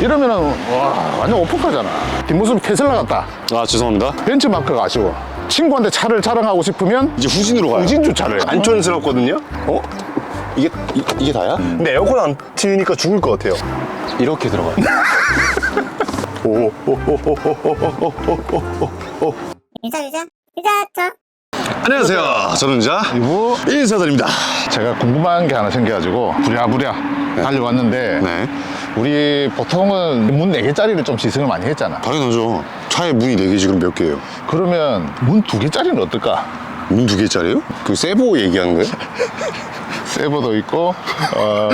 이러면은 와 완전 오픈카잖아 뒷모습 테슬라 같다 아 죄송합니다. 벤츠마크가 아쉬워 친구한테 차를 자랑하고 싶으면 이제 후진으로 가요. 우진 주차를 안촌스럽거든요? 어? 이게 이, 이게 다야? 근데 에어컨 안 트니까 죽을 것 같아요. 이렇게 들어가요. 유자 유자 유자 저 안녕하세요. 저는 자 이부 인사드립니다. 제가 궁금한 게 하나 생겨가지고 부랴부랴 달려왔는데 네. 우리 보통은 문 4개짜리를 좀 지승을 많이 했잖아 당연하죠. 차에 문이 네 개지 그럼 몇 개예요? 그러면 문 2개짜리는 어떨까? 문두 개짜리요? 그 세보 얘기하는 거예요? 세버도 있고 어,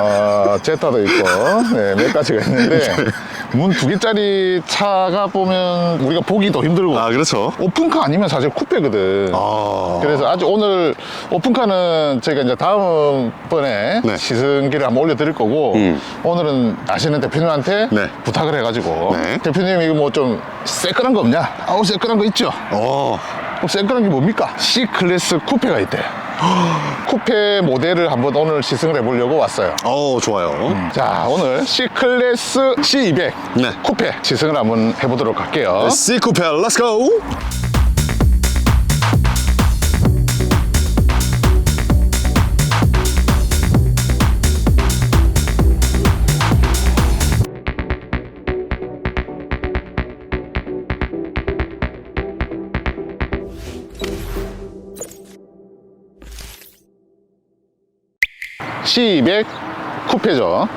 어, 제타도 있고 네, 몇 가지가 있는데 문 두 개짜리 차가 보면 우리가 보기도 힘들고 아 그렇죠. 오픈카 아니면 사실 쿠페거든 아 그래서 아주 오늘 오픈카는 저희가 이제 다음번에 네. 시승기를 한번 올려드릴 거고 음. 오늘은 아시는 대표님한테 네. 부탁을 해가지고 네. 대표님 이거 뭐 좀 새끈한 거 없냐? 아우 새끈한 거 있죠? 어. 그럼 새끈한 게 뭡니까? C클래스 쿠페가 있대 쿠페 모델을 한번 오늘 시승을 해보려고 왔어요 어 좋아요. 자 오늘 C클래스 C200 네. 쿠페 시승을 한번 해보도록 할게요 시쿠페 렛츠고. C200 쿠페죠.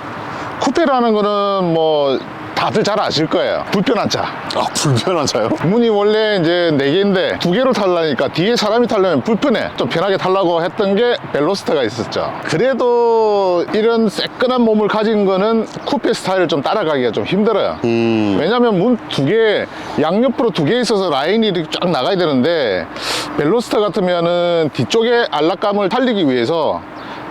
쿠페라는 거는 뭐 다들 잘 아실 거예요. 불편한 차. 아 불편한 차요? 문이 원래 이제 네 개인데 두 개로 타려니까 뒤에 사람이 타려면 불편해. 좀 편하게 타려고 했던 게 벨로스터가 있었죠. 그래도 이런 새끈한 몸을 가진 거는 쿠페 스타일을 좀 따라가기가 좀 힘들어요. 음. 왜냐면 문 두 개, 양옆으로 두 개 있어서 라인이 이렇게 쫙 나가야 되는데 벨로스터 같으면은 뒤쪽에 안락감을 살리기 위해서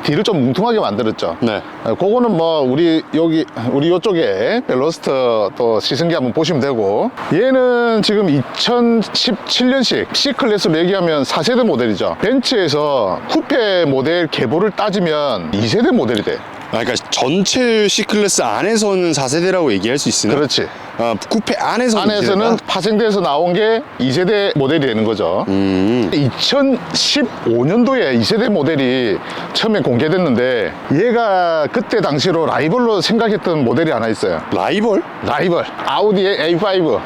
뒤를 좀 뭉퉁하게 만들었죠. 네. 어, 그거는 뭐 우리 여기 우리 이쪽에 벨로스터 또 시승기 한번 보시면 되고 얘는 지금 2017년식 C 클래스로 얘기하면 4세대 모델이죠. 벤츠에서 쿠페 모델 계보를 따지면 2세대 모델이 돼. 아, 그러니까 전체 C 클래스 안에서는 4세대라고 얘기할 수 있으나 그렇지. 아, 쿠페 안에서 안에서는 파생돼서 나온 게 2세대 모델이 되는 거죠. 음. 2015년도에 2세대 모델이 처음에 공개됐는데 얘가 그때 당시로 라이벌로 생각했던 모델이 하나 있어요. 라이벌? 라이벌. 아우디의 A5.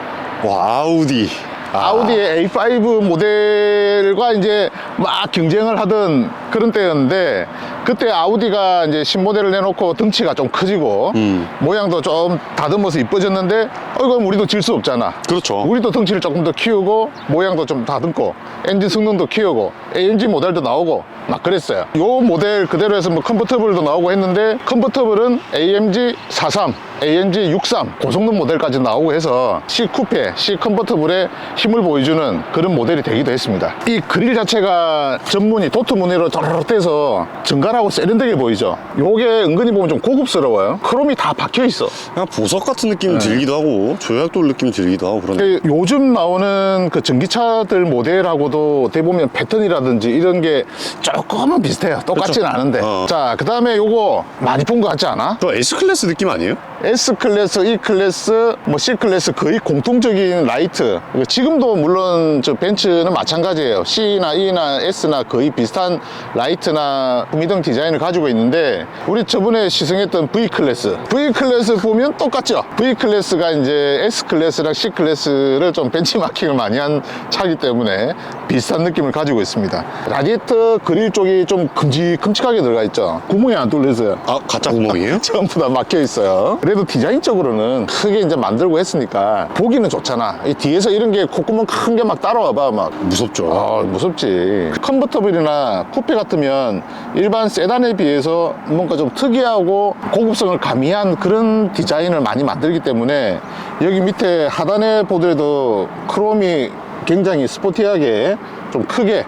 와 아우디. 아, 아우디의 A5 모델과 이제 막 경쟁을 하던 그런 때였는데 그때 아우디가 이제 신모델을 내놓고 덩치가 좀 커지고 음. 모양도 좀 다듬어서 이뻐졌는데 어 이건 우리도 질 수 없잖아. 그렇죠. 우리도 덩치를 조금 더 키우고 모양도 좀 다듬고 엔진 성능도 키우고 AMG 모델도 나오고 막 그랬어요. 요 모델 그대로 해서 뭐 컨버터블도 나오고 했는데 컨버터블은 AMG 43, AMG 63 고성능 모델까지 나오고 해서 C 쿠페, C 컨버터블에 힘을 보여주는 그런 모델이 되기도 했습니다. 이 그릴 자체가 전문이 도트 무늬로 쪼르륵 돼서 정갈하고 세련되게 보이죠. 요게 은근히 보면 좀 고급스러워요. 크롬이 다 박혀 있어. 그냥 보석 같은 느낌 네. 들기도 하고 조약돌 느낌 들기도 하고 그런데 그 요즘 나오는 그 전기차들 모델하고도 어떻게 보면 패턴이라든지 이런 게 조금은 비슷해요. 똑같진 그쵸. 않은데. 어. 자, 그 다음에 요거 많이 본 것 같지 않아? 저 S 클래스 느낌 아니에요? S 클래스, E 클래스, 뭐 C 클래스 거의 공통적인 라이트. 지금도 물론 저 벤츠는 마찬가지예요. C나 E나 S나 거의 비슷한 라이트나 구미등 디자인을 가지고 있는데 우리 저번에 시승했던 V 클래스. V 클래스 보면 똑같죠. V 클래스가 이제 S 클래스랑 C 클래스를 좀 벤치마킹을 많이 한 차기 때문에 비슷한 느낌을 가지고 있습니다. 라디에이터 그릴 쪽이 좀 큼직 큼직하게 들어가 있죠. 구멍이 안 뚫려 있어요. 아 가짜 구멍이에요? 전부 다 막혀 있어요. 그래도 디자인적으로는 크게 이제 만들고 했으니까 보기는 좋잖아. 이 뒤에서 이런 게 콧구멍 큰 게 막 따라와 봐 막. 무섭죠. 아 무섭지. 컨버터블이나 쿠페 같으면 일반 세단에 비해서 뭔가 좀 특이하고 고급성을 가미한 그런 디자인을 많이 만들기 때문에 여기 밑에 하단에 보더라도 크롬이 굉장히 스포티하게 좀 크게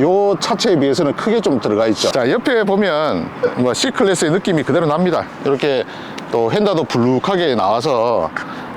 요 차체에 비해서는 크게 좀 들어가 있죠. 자, 옆에 보면 뭐 C클래스의 느낌이 그대로 납니다. 이렇게 또 핸다도 불룩하게 나와서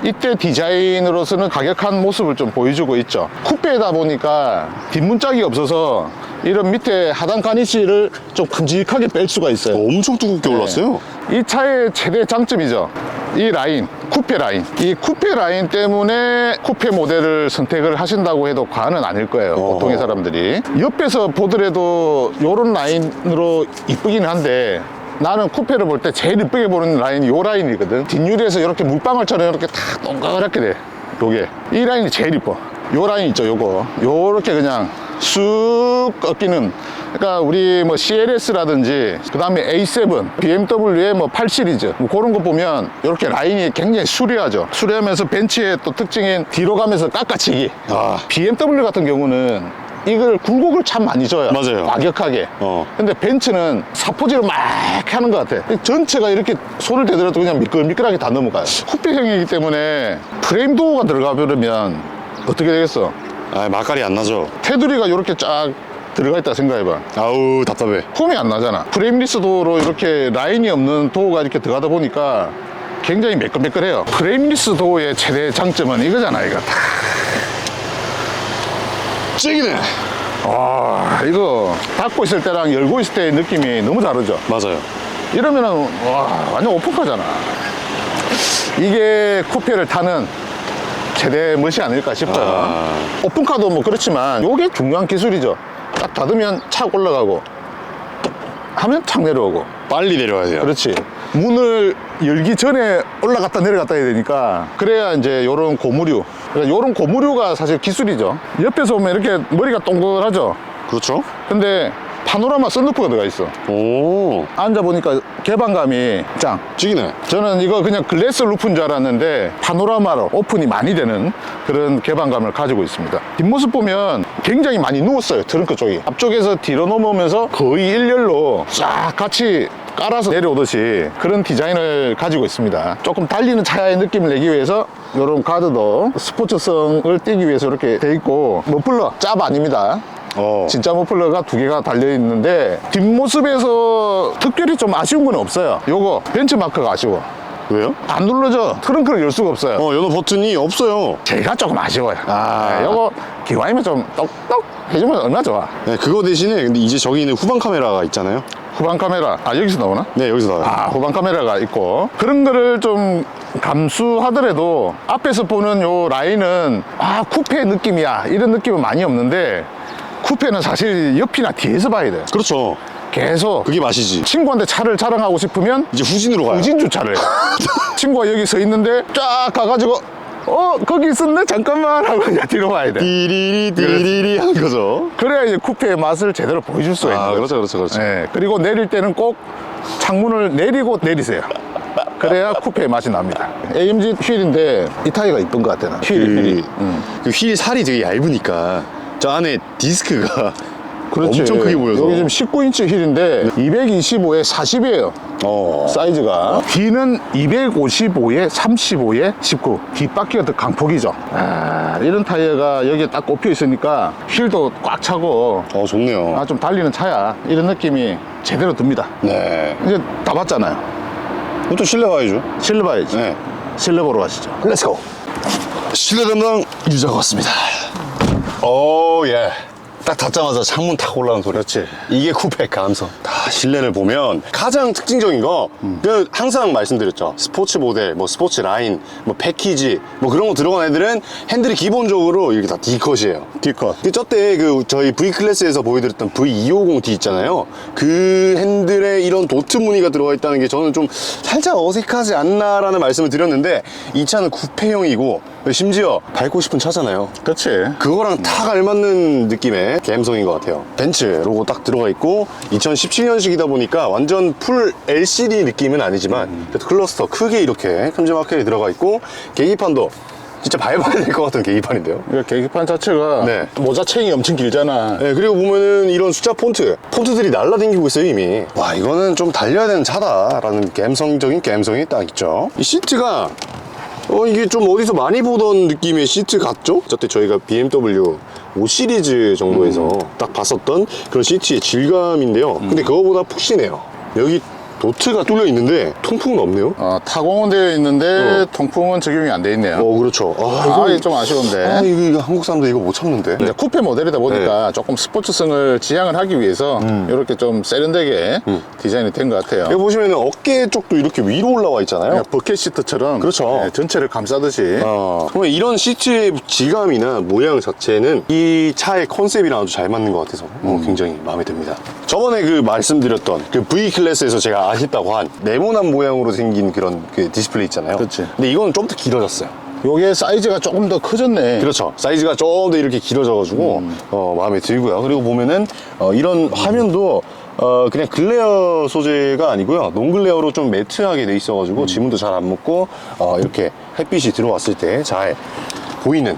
이때 디자인으로서는 가격한 모습을 좀 보여주고 있죠. 쿠페다 보니까 뒷문짝이 없어서 이런 밑에 하단 가니쉬를 좀 큼직하게 뺄 수가 있어요. 엄청 두껍게 올랐어요. 이 차의 최대 장점이죠. 이 라인, 쿠페 라인. 이 쿠페 라인 때문에 쿠페 모델을 선택을 하신다고 해도 과언은 아닐 거예요. 보통의 사람들이. 옆에서 보더라도 이런 라인으로 이쁘긴 한데 나는 쿠페를 볼 때 제일 이쁘게 보는 라인이 이 라인이거든. 뒷유리에서 이렇게 물방울처럼 이렇게 다 동그랗게 돼. 요게. 이 라인이 제일 이뻐. 요 라인 있죠, 요거. 요렇게 그냥 쑥 꺾이는 그러니까 우리 뭐 CLS라든지 그 다음에 A7 BMW의 뭐 8 시리즈 뭐 그런 거 보면 이렇게 라인이 굉장히 수려하죠 수려하면서 벤츠의 또 특징인 뒤로 가면서 깎아치기 아. BMW 같은 경우는 이걸 굴곡을 참 많이 줘요 맞아요. 과격하게 어. 근데 벤츠는 사포질을 막 하는 것 같아 전체가 이렇게 손을 대더라도 그냥 미끌미끌하게 다 넘어가요 쿠페형이기 때문에 프레임 도어가 들어가 버리면 어떻게 되겠어 아, 맛깔이 안 나죠. 테두리가 이렇게 쫙 들어가 있다 생각해봐. 아우, 답답해. 폼이 안 나잖아. 프레임리스 도어로 이렇게 라인이 없는 도어가 이렇게 들어가다 보니까 굉장히 매끌매끌해요. 프레임리스 도어의 최대 장점은 이거잖아, 이거. 찌기네. 와, 이거 닫고 있을 때랑 열고 있을 때의 느낌이 너무 다르죠. 맞아요. 이러면은, 와, 완전 오픈카잖아. 이게 쿠페를 타는 최대 멋이 아닐까 싶어요. 아. 오픈카도 뭐 그렇지만 이게 중요한 기술이죠. 딱 닫으면 착 올라가고 하면 착 내려오고 빨리 내려와야 돼요. 그렇지. 문을 열기 전에 올라갔다 내려갔다 해야 되니까 그래야 이제 요런 고무류 그러니까 요런 고무류가 사실 기술이죠. 옆에서 보면 이렇게 머리가 동그랗죠. 그렇죠. 근데 파노라마 썬루프가 들어가 있어. 오, 앉아보니까 개방감이 짱. 찌기네. 저는 이거 그냥 글래스 루프인 줄 알았는데 파노라마로 오픈이 많이 되는 그런 개방감을 가지고 있습니다. 뒷모습 보면 굉장히 많이 누웠어요. 트렁크 쪽이. 앞쪽에서 뒤로 넘어오면서 거의 일렬로 쫙 같이 깔아서 내려오듯이 그런 디자인을 가지고 있습니다. 조금 달리는 차의 느낌을 내기 위해서 이런 가드도 스포츠성을 띄기 위해서 이렇게 돼 있고 머플러 짭 아닙니다. 어. 진짜 머플러가 두 개가 달려 있는데 뒷모습에서 특별히 좀 아쉬운 건 없어요. 요거 벤츠마크가 아쉬워. 왜요? 안 눌러져. 트렁크를 열 수가 없어요. 어, 연어 버튼이 없어요. 제가 조금 아쉬워요. 아. 네, 요거 기왕이면 좀 똑똑 해주면 얼마나 좋아. 네, 그거 대신에 근데 이제 저기 있는 후방 카메라가 있잖아요. 후방 카메라. 아, 여기서 나오나? 네, 여기서 나와요. 아, 후방 카메라가 있고. 그런 거를 좀 감수하더라도 앞에서 보는 요 라인은 아, 쿠페 느낌이야. 이런 느낌은 많이 없는데 쿠페는 사실 옆이나 뒤에서 봐야 돼. 그렇죠. 계속 그게 맛이지. 친구한테 차를 자랑하고 싶으면 이제 후진으로 가요. 우진 주차를 해. 친구가 여기 서 있는데 쫙 가가지고 어 거기 있었네 잠깐만 하고 이제 뒤로 와야 돼. 띠리리 띠리리 하는 거죠. 그래야 이제 쿠페의 맛을 제대로 보여줄 수가 있는 아, 거죠. 그렇죠, 그렇죠, 그렇죠. 네, 그리고 내릴 때는 꼭 창문을 내리고 내리세요. 그래야 쿠페의 맛이 납니다. AMG 휠인데 이 타이가 이쁜 것 같아. 나. 휠, 휠이. 그, 음. 그휠 살이 되게 얇으니까 저 안에 디스크가 그렇지. 엄청 크게 보여서. 여기 지금 19인치 휠인데 225에 40이에요. 어. 사이즈가 뒤는 255에 35에 19 뒷바퀴가 더 강폭이죠 아, 이런 타이어가 여기에 딱 꼽혀 있으니까 휠도 꽉 차고 어, 좋네요. 아, 좀 달리는 차야 이런 느낌이 제대로 듭니다 네. 이제 다 봤잖아요 그것도 실내 봐야죠. 실내 봐야지 네. 실내 보러 가시죠 렛츠고. 실내 담당 유자가 왔습니다. 오, 예. 딱 닫자마자 창문 탁 올라오는 소리. 그렇지. 이게 쿠페 감성. 다 실내를 보면 가장 특징적인 거, 그 항상 말씀드렸죠. 스포츠 모델, 뭐 스포츠 라인, 뭐 패키지, 뭐 그런 거 들어간 애들은 핸들이 기본적으로 이렇게 다 D컷이에요. D컷. 그 저때 그 저희 V 클래스에서 보여드렸던 V250D 있잖아요. 그 핸들에 이런 도트 무늬가 들어가 있다는 게 저는 좀 살짝 어색하지 않나라는 말씀을 드렸는데 이 차는 쿠페형이고 심지어 밟고 싶은 차잖아요. 그렇지 그거랑 탁 알맞는 느낌의 감성인 것 같아요. 벤츠 로고 딱 들어가 있고 2017년식이다 보니까 완전 풀 LCD 느낌은 아니지만 그래도 클러스터 크게 이렇게 큼지막하게 들어가 있고 계기판도 진짜 밟아야 될 것 같은 계기판인데요. 이거 계기판 자체가 네. 모자챙이 엄청 길잖아 네, 그리고 보면은 이런 숫자 폰트, 폰트들이 날라다니고 있어요, 이미. 와, 이거는 좀 달려야 되는 차다 라는 감성적인 감성이 딱 있죠. 이 시트가, 어, 이게 좀 어디서 많이 보던 느낌의 시트 같죠? 저때 저희가 BMW 5 시리즈 정도에서 딱 봤었던 그런 시트의 질감인데요. 근데 그거보다 푹신해요. 여기 도트가 뚫려 있는데 통풍은 없네요. 어, 타공은 되어 있는데 통풍은 적용이 안 돼 있네요. 어, 그렇죠. 아, 아, 이게 좀 아쉬운데. 아, 이거, 이거 한국 사람들 이거 못 참는데. 이제 쿠페 모델이다 보니까 네. 조금 스포츠성을 지향을 하기 위해서 음. 이렇게 좀 세련되게 디자인이 된 것 같아요. 여기 보시면 어깨 쪽도 이렇게 위로 올라와 있잖아요. 그냥 버켓 시트처럼 그렇죠. 네, 전체를 감싸듯이 어, 그러면 이런 시트의 질감이나 모양 자체는 이 차의 컨셉이랑 아주 잘 맞는 것 같아서 어, 굉장히 마음에 듭니다. 저번에 그 말씀드렸던 그 V 클래스에서 제가 아쉽다고 한 네모난 모양으로 생긴 그런 그 디스플레이 있잖아요. 그치. 근데 이거는 좀 더 길어졌어요. 요게 사이즈가 조금 더 커졌네. 그렇죠. 사이즈가 좀 더 이렇게 길어져가지고 어, 마음에 들고요. 그리고 보면은 어, 이런 화면도 어, 그냥 글레어 소재가 아니고요. 논글레어로 좀 매트하게 돼 있어가지고 지문도 잘 안 묻고 어, 이렇게 햇빛이 들어왔을 때 잘 보이는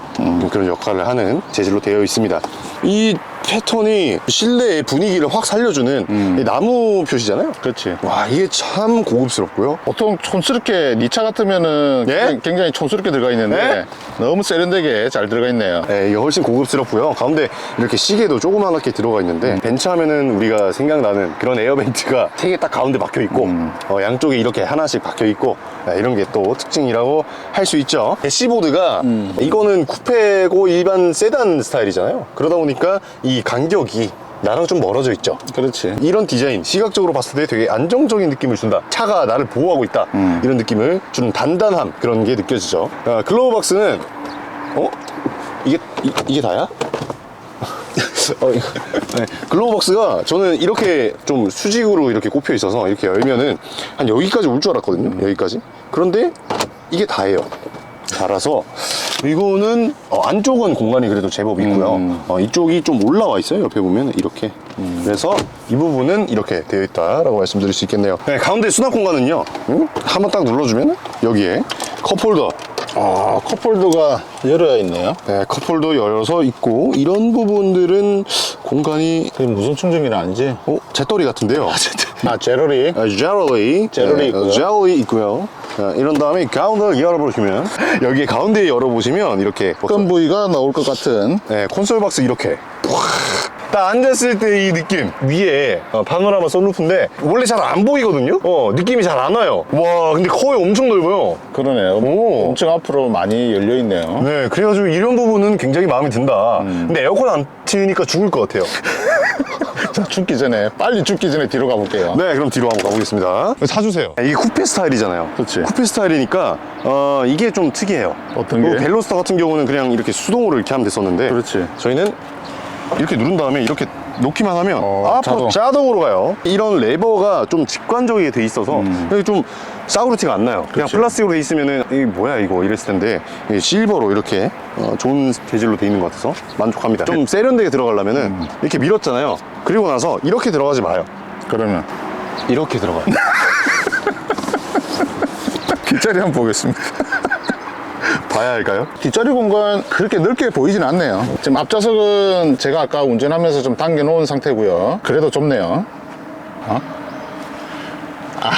그런 역할을 하는 재질로 되어 있습니다. 이 패턴이 실내의 분위기를 확 살려주는 이 나무 표시잖아요. 그렇지. 와 이게 참 고급스럽고요. 보통 촌스럽게 니 차 같으면은 예? 굉장히- 굉장히 촌스럽게 들어가 있는데 예? 너무 세련되게 잘 들어가 있네요. 네, 이게 훨씬 고급스럽고요. 가운데 이렇게 시계도 조그맣게 들어가 있는데 벤츠 하면은 우리가 생각나는 그런 에어벤트가 세 개 딱 가운데 박혀 있고 어, 양쪽에 이렇게 하나씩 박혀 있고 네, 이런 게 또 특징이라고 할 수 있죠. 대시보드가 이거는 쿠페고 일반 세단 스타일이잖아요. 그러다 보니까 이 간격이 나랑 좀 멀어져 있죠. 그렇지. 이런 디자인 시각적으로 봤을 때 되게 안정적인 느낌을 준다 차가 나를 보호하고 있다 이런 느낌을 주는 단단함 그런 게 느껴지죠 아, 글로우 박스는 어? 이게 이, 이게 다야? 어. 네, 글로우 박스가 저는 이렇게 좀 수직으로 이렇게 꼽혀 있어서 이렇게 열면은 한 여기까지 올 줄 알았거든요 여기까지 그런데 이게 다예요 달아서 이거는 어, 안쪽은 공간이 그래도 제법 있고요 어, 이쪽이 좀 올라와 있어요 옆에 보면 이렇게 그래서 이 부분은 이렇게 되어 있다라고 말씀드릴 수 있겠네요 네, 가운데 수납 공간은요 음? 한번 딱 눌러주면 여기에 컵홀더 아, 컵홀더가 열어야 있네요. 네, 컵홀더 열어서 있고 이런 부분들은 공간이 그게 무슨 충전기는 아니지? 어? 재떨이 같은데요 아, 제러리. 아, 젤리 젤리 있고요. 젤리 있고요 자, 이런 다음에 가운데 열어보시면 여기 가운데 열어보시면 이렇게 어떤 부위가 나올 것 같은. 네, 콘솔 박스 이렇게. 딱 앉았을 때 이 느낌. 위에 어, 파노라마 썬루프인데 원래 잘 안 보이거든요? 어 느낌이 잘 안 와요. 와 근데 거의 엄청 넓어요. 그러네요. 오. 엄청 앞으로 많이 열려 있네요. 네 그래가지고 이런 부분은 굉장히 마음에 든다. 근데 에어컨 안 트니까 죽을 것 같아요. 자, 죽기 전에 빨리 죽기 전에 뒤로 가볼게요. 네 그럼 뒤로 한번 가보겠습니다 사주세요. 이게 쿠페 스타일이잖아요 그치. 쿠페 스타일이니까 어, 이게 좀 특이해요 어떤 뭐 게? 벨로스터 같은 경우는 그냥 이렇게 수동으로 이렇게 하면 됐었는데 그렇지. 저희는 이렇게 누른 다음에 이렇게 놓기만 하면 어, 앞으로 자동. 으로 가요 이런 레버가 좀 직관적이게 돼 있어서 여기 좀 싸구려 티가 안 나요 그냥 음. 그치. 플라스틱으로 돼 있으면은 이게 뭐야 이거 이랬을 텐데 이게 실버로 이렇게 어, 좋은 재질로 돼 있는 것 같아서 만족합니다 좀 세련되게 들어가려면은 음. 이렇게 밀었잖아요 그리고 나서 이렇게 들어가지 마요 그러면 이렇게 들어가요 뒷자리 한번 보겠습니다. 봐야 할까요? 뒷자리 공간 그렇게 넓게 보이진 않네요. 지금 앞좌석은 제가 아까 운전하면서 좀 당겨 놓은 상태고요. 그래도 좁네요. 어? 아,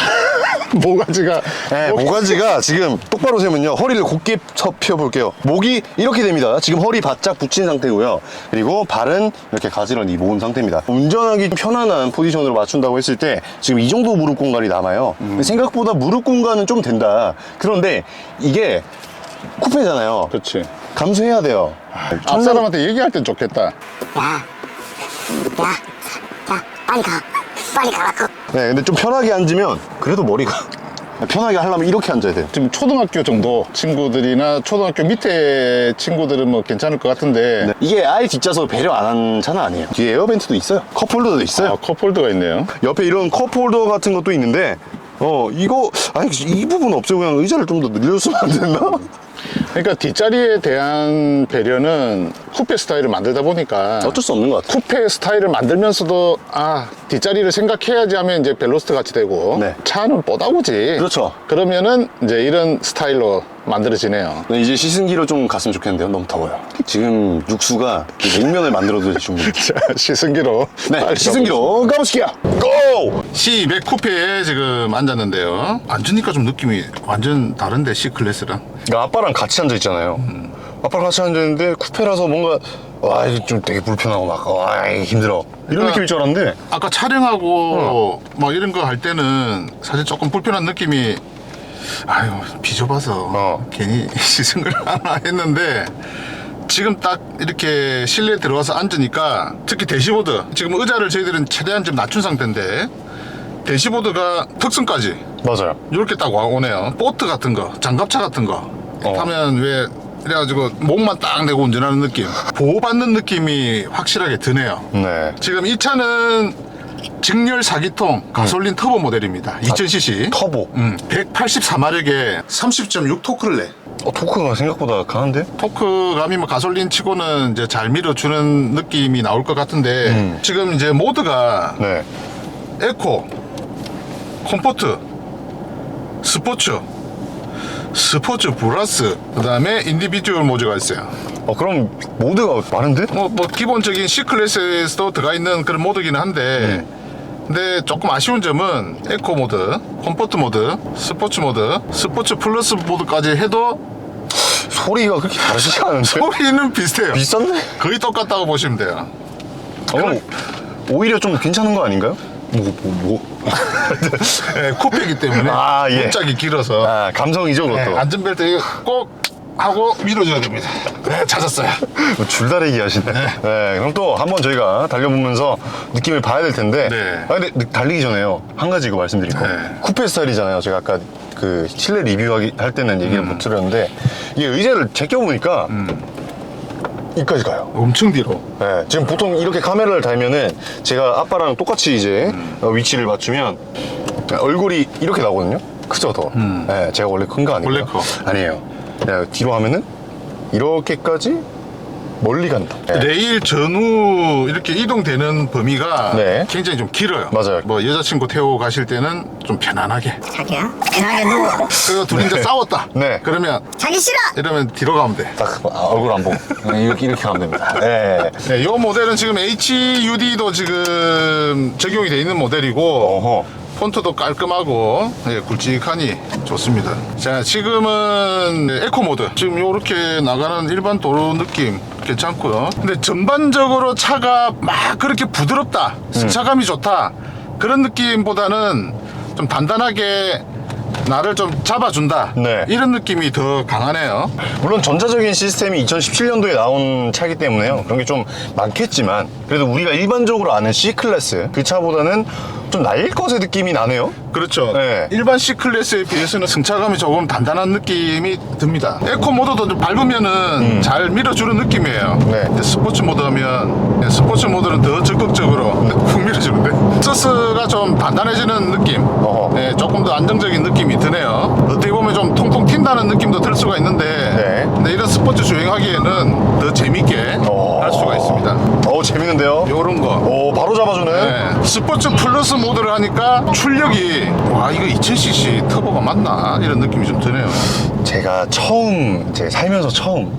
모가지가 네, 목- 모가지가 지금 똑바로 세면요 허리를 곧게 펴 볼게요 목이 이렇게 됩니다 지금 허리 바짝 붙인 상태고요 그리고 발은 이렇게 가지런히 모은 상태입니다 운전하기 편안한 포지션으로 맞춘다고 했을 때 지금 이 정도 무릎 공간이 남아요 생각보다 무릎 공간은 좀 된다 그런데 이게 쿠페잖아요 그렇지. 감수해야 돼요 앞사람한테 얘기할 땐 좋겠다. 야, 야, 야, 빨리 가. 빨리 가라고. 네, 근데 좀 편하게 앉으면 그래도 머리가 편하게 하려면 이렇게 앉아야 돼요 지금 초등학교 정도 친구들이나 초등학교 밑에 친구들은 뭐 괜찮을 것 같은데 네. 이게 아예 뒷좌석 배려 안한 차는 아니에요. 뒤에 에어벤트도 있어요. 컵홀더도 있어요. 아, 컵홀더가 있네요. 옆에 이런 컵홀더 같은 것도 있는데, 어, 이거, 아니, 이 부분 없애고 그냥 의자를 좀 더 늘렸으면 안 됐나? 그러니까 뒷자리에 대한 배려는 쿠페 스타일을 만들다 보니까 어쩔 수 없는 것 같아요. 쿠페 스타일을 만들면서도 아 뒷자리를 생각해야지 하면 이제 벨로스트 같이 되고 네. 차는 뽀다구지 그렇죠. 그러면은 이제 이런 스타일로 만들어지네요 네, 이제 시승기로 좀 갔으면 좋겠는데요. 너무 더워요. 지금 육수가 냉면을 만들어도. 자 시승기로 네, 빨리 시승기로 가보시게요. 고! C200 쿠페에 지금 앉았는데요 앉으니까 좀 느낌이 완전 다른데 C 클래스랑 그러니까 아빠랑 같이 앉아 있잖아요. 아빠랑 같이 앉았는데 쿠페라서 뭔가 와 이게 좀 되게 불편하고 막와 이게 힘들어 이런 그러니까- 느낌일 줄 알았는데 아까 촬영하고 뭐 이런 거 할 때는 사실 조금 불편한 느낌이 아유 비좁아서 어. 괜히 시승을 하나 했는데 지금 딱 이렇게 실내에 들어와서 앉으니까 특히 대시보드 지금 의자를 저희들은 최대한 좀 낮춘 상태인데 대시보드가 특성까지 맞아요. 이렇게 딱 와- 오네요. 보트 같은 거 장갑차 같은 거 어. 타면 왜 그래가지고 목만 딱 내고 운전하는 느낌. 보호받는 느낌이 확실하게 드네요. 네. 지금 이 차는 직렬 4기통 가솔린 터보 모델입니다. 2000cc. 터보 음, 184마력에 30.6 토크를 내. 어, 토크가 생각보다 강한데? 토크감이 뭐 가솔린 치고는 이제 잘 밀어주는 느낌이 나올 것 같은데 음. 지금 이제 모드가 네 에코, 컴포트, 스포츠, 스포츠 플러스, 그 다음에 인디비주얼 모드가 있어요. 어, 그럼 모드가 많은데? 뭐, 뭐 기본적인 C 클래스에서도 들어가 있는 그런 모드기는 한데 근데 조금 아쉬운 점은 에코 모드, 컴포트 모드, 스포츠 모드, 스포츠 플러스 모드까지 해도 소리가 그렇게 다르지 않은데? 소리는 비슷해요. 비쌌네? 거의 똑같다고 보시면 돼요. 어, 그럼 오히려 좀 괜찮은 거 아닌가요? 뭐, 뭐, 뭐. 예, 쿠페이기 때문에 아, 예. 문짝이 길어서 아, 감성이죠, 예, 그것도. 안전벨트 꼭 하고 밀어줘야 됩니다. 네, 찾았어요. 뭐 줄다리기 하시네. 네. 그럼 또 한번 저희가 달려보면서 느낌을 봐야 될 텐데. 네. 아, 근데 느- 달리기 전에요. 한 가지 이거 말씀드릴 거. 네. 쿠페 스타일이잖아요. 제가 아까 그 실내 리뷰하기 할 때는 얘기를 음. 못 드렸는데 이게 의자를 제껴보니까 이까지 가요. 엄청 뒤로. 네, 지금 보통 이렇게 카메라를 달면은 제가 아빠랑 똑같이 이제 음. 어, 위치를 맞추면 얼굴이 이렇게 나오거든요. 크죠, 더. 네, 제가 원래 큰 거 아니에요. 음. 원래 커. 아니에요. 내가 뒤로 하면은 이렇게까지 멀리 간다. 네. 레일 전후 이렇게 이동되는 범위가 네. 굉장히 좀 길어요. 맞아요. 뭐 여자친구 태우고 가실 때는 좀 편안하게. 자기야 편하게 누워 그리고 둘이 이제 싸웠다. 네. 그러면 자기 싫어 이러면 뒤로 가면 돼. 딱 아, 얼굴 안 보고 그냥 이렇게 이렇게 하면 됩니다. 네. 네, 이 모델은 지금 HUD도 지금 적용이 돼 있는 모델이고 어허. 폰트도 깔끔하고 네, 굵직하니 좋습니다. 자, 지금은 에코 모드. 지금 이렇게 나가는 일반 도로 느낌 괜찮고요. 근데 전반적으로 차가 막 그렇게 부드럽다, 승차감이 좋다 그런 느낌보다는 좀 단단하게 나를 좀 잡아준다 네. 이런 느낌이 더 강하네요. 물론 전자적인 시스템이 2017년도에 나온 차이기 때문에요. 그런 게 좀 많겠지만 그래도 우리가 일반적으로 아는 C 클래스 그 차보다는 좀 날릴 것의 느낌이 나네요. 그렇죠. 네. 일반 C 클래스에 비해서는 승차감이 조금 단단한 느낌이 듭니다. 에코 모드도 좀 밟으면은 잘 밀어주는 느낌이에요. 음. 네. 근데 스포츠 모드 하면 네, 스포츠 모드는 더 적극적으로 훅 밀어주는데 서스가 좀 단단해지는 느낌. 어허. 네, 조금 더 안정적인 느낌이 드네요. 어떻게 보면 좀 통통 튄다는 느낌도 들 수가 있는데 네. 근데 이런 스포츠 주행하기에는 더 재밌게 어. 할 수가 있습니다. 어우 재밌는데요. 요런 거. 오 바로 잡아주네. 네, 스포츠 플러스 모드를 하니까 출력이 와 이거 2000cc 터보가 맞나 이런 느낌이 좀 드네요. 제가 처음 제 살면서 처음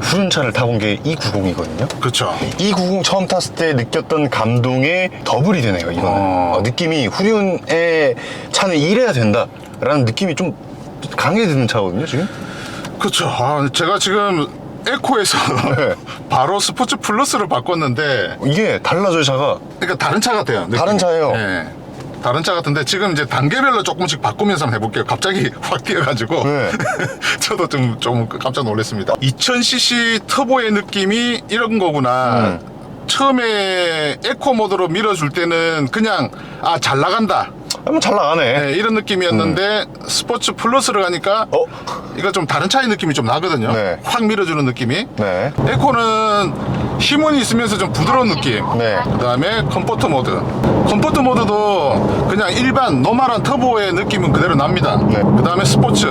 푸른 차를 타본 게 E90이거든요. 그렇죠. E90 처음 탔을 때 느꼈던 감동에 더블이 되네요. 이거는 어. 어, 느낌이 후륜의 차는 이래야 된다라는 느낌이 좀 드는 차거든요. 지금. 그렇죠. 아, 제가 지금 에코에서 네. 바로 스포츠 플러스를 바꿨는데 이게 달라져요 차가. 그러니까 다른 차 같아요. 느낌이. 다른 차예요. 네. 다른 차 같은데 지금 이제 단계별로 조금씩 바꾸면서 한번 해볼게요. 갑자기 확 뛰어가지고 네. 저도 좀, 좀 깜짝 놀랐습니다. 2000cc 터보의 느낌이 이런 거구나. 음. 처음에 에코 모드로 밀어줄 때는 그냥 아 잘 나간다 한번 잘 나가네. 네, 이런 느낌이었는데 스포츠 플러스를 가니까 어? 이거 좀 다른 차의 느낌이 좀 나거든요. 네. 확 밀어주는 느낌이. 네. 에코는 힘은 있으면서 좀 부드러운 느낌. 네. 그 다음에 컴포트 모드. 컴포트 모드도 그냥 일반 노멀한 터보의 느낌은 그대로 납니다. 네. 그 다음에 스포츠.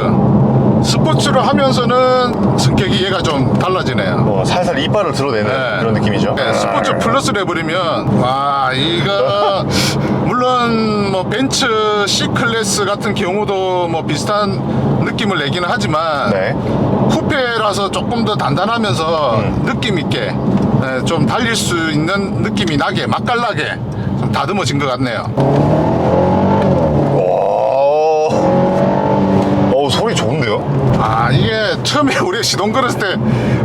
스포츠를 하면서는 성격이 얘가 좀 달라지네요. 뭐 살살 이빨을 드러내는 네. 그런 느낌이죠. 네, 스포츠 플러스를 해버리면 와 이거 물론 뭐 벤츠 C 클래스 같은 경우도 뭐 비슷한 느낌을 내기는 하지만 네. 쿠페라서 조금 더 단단하면서 느낌 있게 네, 좀 달릴 수 있는 느낌이 나게 맛깔나게 좀 다듬어진 것 같네요. 오, 소리 좋은데요? 아 이게 처음에 우리 시동 걸었을 때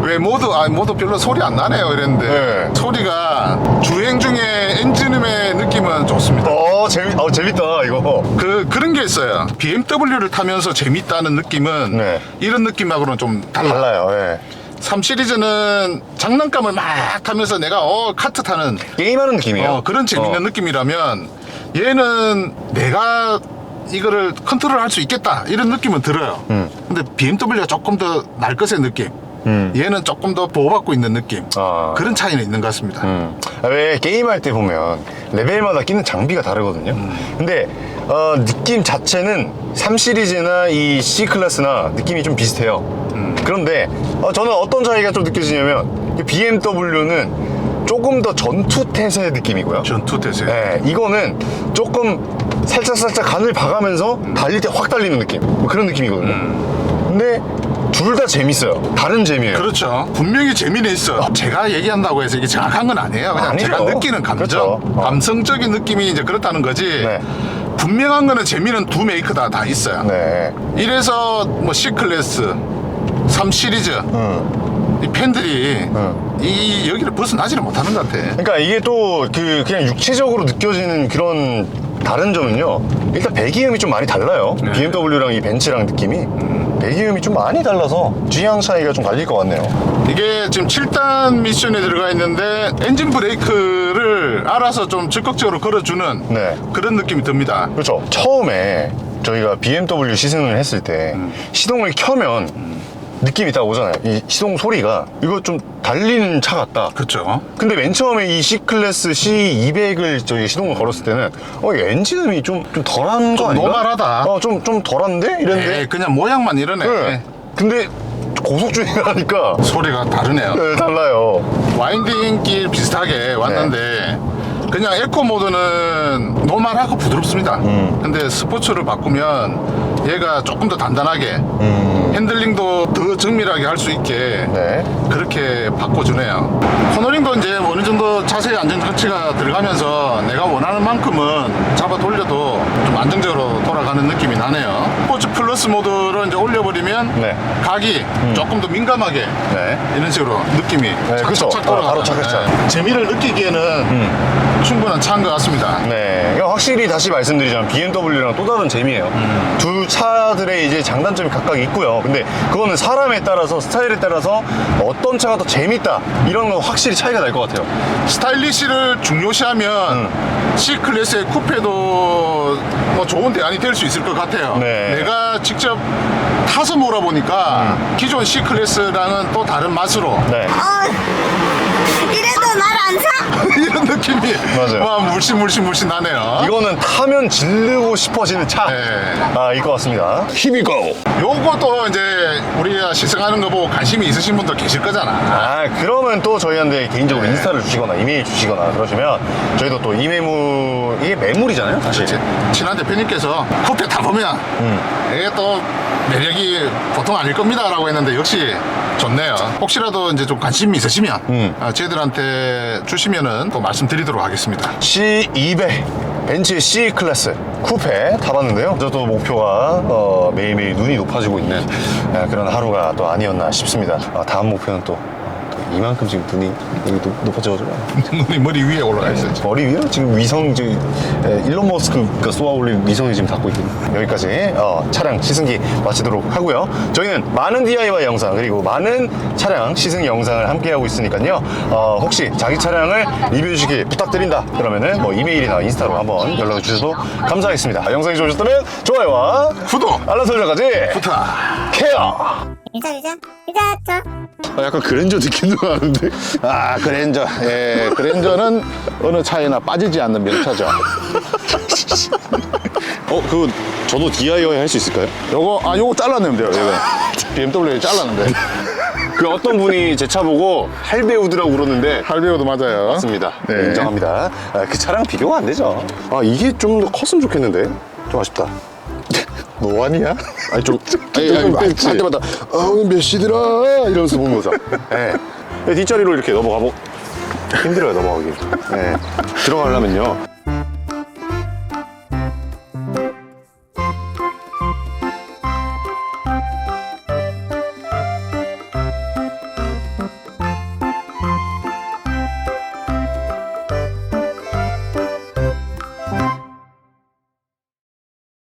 왜 모드 아 모드 별로 소리 안 나네요 이랬는데 네. 소리가 주행 중에 엔진음의 느낌은 좋습니다. 어 재밌 어 재밌다 이거. 그 그런 게 있어요. BMW를 타면서 재밌다는 느낌은 네. 이런 느낌하고는 좀 달라. 달라요. 예. 3 시리즈는 장난감을 막 하면서 내가 어 카트 타는 게임하는 느낌이에요. 어, 그런 재밌는 어. 느낌이라면 얘는 내가 이거를 컨트롤 할 수 있겠다 이런 느낌은 들어요. 음. 근데 BMW가 조금 더 날 것의 느낌. 얘는 조금 더 보호받고 있는 느낌. 아. 그런 차이는 있는 것 같습니다. 음. 왜 게임할 때 보면 레벨마다 끼는 장비가 다르거든요. 근데 어, 느낌 자체는 3 시리즈나 이 C 클래스나 느낌이 좀 비슷해요. 그런데 어, 저는 어떤 차이가 좀 느껴지냐면 BMW는 조금 더 전투 태세 느낌이고요. 전투 태세. 네, 이거는 조금 살짝 살짝 간을 봐가면서 달릴 때 확 달리는 느낌 뭐 그런 느낌이거든요. 근데 둘 다 재밌어요. 다른 재미예요. 그렇죠. 분명히 재미는 있어. 제가 얘기한다고 해서 이게 정확한 건 아니에요. 그냥 아니죠. 제가 느끼는 감정, 그렇죠. 어. 감성적인 느낌이 이제 그렇다는 거지. 네. 분명한 거는 재미는 두 메이크 다 다 있어요. 네. 이래서 뭐 C 클래스, 3 시리즈 음. 이 팬들이 음. 이 여기를 벗어나지를 못하는 것 같아. 그러니까 이게 또 그 그냥 육체적으로 느껴지는 그런 다른 점은요. 일단 배기음이 좀 많이 달라요. 네. BMW랑 이 벤츠랑 느낌이 배기음이 좀 많이 달라서 취향 차이가 좀 갈릴 것 같네요. 이게 지금 7단 미션에 들어가 있는데 엔진 브레이크를 알아서 좀 적극적으로 걸어주는 네. 그런 느낌이 듭니다. 그렇죠. 처음에 저희가 BMW 시승을 했을 때 음. 시동을 켜면 느낌이 딱 오잖아요. 이 시동 소리가 이거 좀 달리는 차 같다. 그렇죠. 근데 맨 처음에 이 C클래스 C200을 저희 시동을 걸었을 때는 어, 이 엔진음이 좀, 좀 덜한 거 좀 아닌가? 노멀하다. 어, 좀, 좀 덜한데? 이랬는데. 에 그냥 모양만 이러네. 네. 근데 고속주행을 하니까 소리가 다르네요. 네, 달라요. 와인딩 길 비슷하게 왔는데 그냥 에코 모드는 노멀하고 부드럽습니다. 음. 근데 스포츠를 바꾸면 얘가 조금 더 단단하게 핸들링도 더 정밀하게 할 수 있게 음. 네. 그렇게 바꿔주네요. 코너링도 이제 어느 정도 자세 안전 장치가 들어가면서 내가 원하는 만큼은 잡아 돌려도 좀 안정적으로 돌아가는 느낌이 나네요. 스포츠 플러스 모드를 이제 올려버리면 네. 각이 조금 더 민감하게 네. 이런 식으로 느낌이 그쵸. 착착착 어, 돌아가. 바로 착착착. 재미를 느끼기에는 충분한 차인 것 같습니다. 네. 그러니까 확실히 다시 말씀드리자면 BMW랑 또 다른 재미예요. 두 차들의 이제 장단점이 각각 있고요. 근데 그거는 사람에 따라서 스타일에 따라서 어떤 차가 더 재밌다 이런 건 확실히 차이가 날 것 같아요. 스타일리시를 중요시하면 음. C 클래스의 쿠페도 뭐 좋은 대안이 될 수 있을 것 같아요. 네. 내가 직접 타서 몰아보니까 기존 C 클래스랑은 또 다른 맛으로 네. 어, 이래도 날 안 사? 이런 느낌이 맞아요. 와 물씬 물씬 물씬 나네요. 이거는 타면 질르고 싶어지는 차. 네. 아, 일것 같습니다. 히비고. 요것도 이제 우리가 시승하는 거 보고 관심이 있으신 분도 계실 거잖아. 아, 그러면 또 저희한테 개인적으로 네. 인스타를 주시거나 이메일 주시거나 그러시면 저희도 또이 매물, 이게 매물이잖아요, 사실. 제 친한 대표님께서 쿠페 타보면 음. 이게 또 매력이 보통 아닐 겁니다라고 했는데 역시 좋네요. 혹시라도 이제 좀 관심이 있으시면 음. 아, 저희들한테 주시면은 또 말씀드리도록 하겠습니다. C200 벤츠 C 클래스 쿠페 타봤는데요. 저도 목표가 어, 매일매일 눈이 높아지고 있는 아, 그런 하루가 또 아니었나 싶습니다. 아, 다음 목표는 또, 또 이만큼 지금 눈이 높- 높아져가지고 눈이 머리 위에 올라가 있어요. 지금. 머리 위에 지금 위성 지금 에, 일론 머스크가 쏘아 올린 위성이 지금 닿고 있거든요. 여기까지 어, 차량 시승기 마치도록 하고요. 저희는 많은 DIY 영상 그리고 많은 차량 시승 영상을 함께 하고 있으니까요. 어, 혹시 자기 차량을 리뷰해 주시기 부탁드린다. 그러면은 뭐 이메일이나 인스타로 한번 연락을 주셔도 감사하겠습니다. 아, 영상이 좋으셨다면 좋아요와 구독 알람 설정까지 부탁. 케어. 유자, 유자, 유자, 저. 아, 약간 그랜저 느낌도 나는데. 아 그랜저. 예, 그랜저는 어느 차에나 빠지지 않는 명차죠. 어, 그거 저도 DIY 할 수 있을까요? 요거 아 요거 잘라내면 돼요. 이거 BMW 잘랐는데. 그 어떤 분이 제 차 보고 할배우드라고 그러는데 할배우도 맞아요. 맞습니다. 네. 네, 인정합니다. 아, 그 차랑 비교가 안 되죠. 아 이게 좀 더 컸으면 좋겠는데 좀 아쉽다. 노안이야? 아니 좀 아니, 아니, 할. 때마다 아 오늘 몇 시더라 이러면서. 네. 네, 뒷자리로 이렇게 넘어가고 힘들어요 넘어가기. 네. 들어가려면요